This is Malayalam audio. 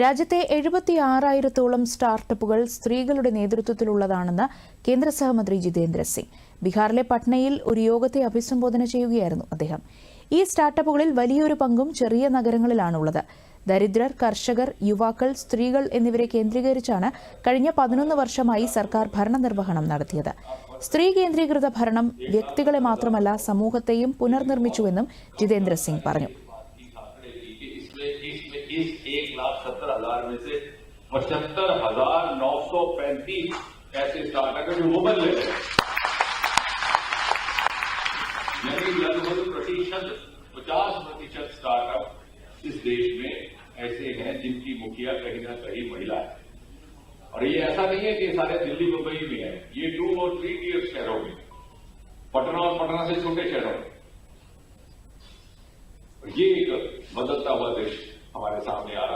രാജ്യത്തെ എഴുപത്തി ആറായിരത്തോളം സ്റ്റാർട്ടപ്പുകൾ സ്ത്രീകളുടെ നേതൃത്വത്തിലുള്ളതാണെന്ന് കേന്ദ്ര സഹമന്ത്രി ജിതേന്ദ്ര സിംഗ്. ബീഹാറിലെ പട്നയിൽ ഒരു യോഗത്തെ അഭിസംബോധന ചെയ്യുകയായിരുന്നു അദ്ദേഹം. ഈ സ്റ്റാർട്ടപ്പുകളിൽ വലിയൊരു പങ്കും ചെറിയ നഗരങ്ങളിലാണുള്ളത്. ദരിദ്രർ കർഷകർ യുവാക്കൾ സ്ത്രീകൾ എന്നിവരെ കേന്ദ്രീകരിച്ചാണ് കഴിഞ്ഞ പതിനൊന്ന് വർഷമായി സർക്കാർ ഭരണനിർവഹണം നടത്തിയത്. സ്ത്രീ കേന്ദ്രീകൃത ഭരണം വ്യക്തികളെ മാത്രമല്ല സമൂഹത്തെയും പുനർനിർമ്മിച്ചുവെന്നും ജിതേന്ദ്ര സിംഗ് പറഞ്ഞു. इसमें इस एक लाख सत्तर हज़ार में से पचहत्तर हज़ार नौ सौ पैंतीस ऐसे स्टार्टअप है जो वुमन ले रहे यानी लगभग प्रतिशत, पचास प्रतिशत स्टार्टअप इस देश में ऐसे हैं जिनकी मुखिया कहीं ना कहीं महिला है। और ये ऐसा नहीं है कि सारे दिल्ली, मुंबई में है। ये टू और थ्री टीयर शहरों में। पटना और पटना से छोटे शहरों में। ये एक बदलता हुआ दृश्य हमारे सामने आ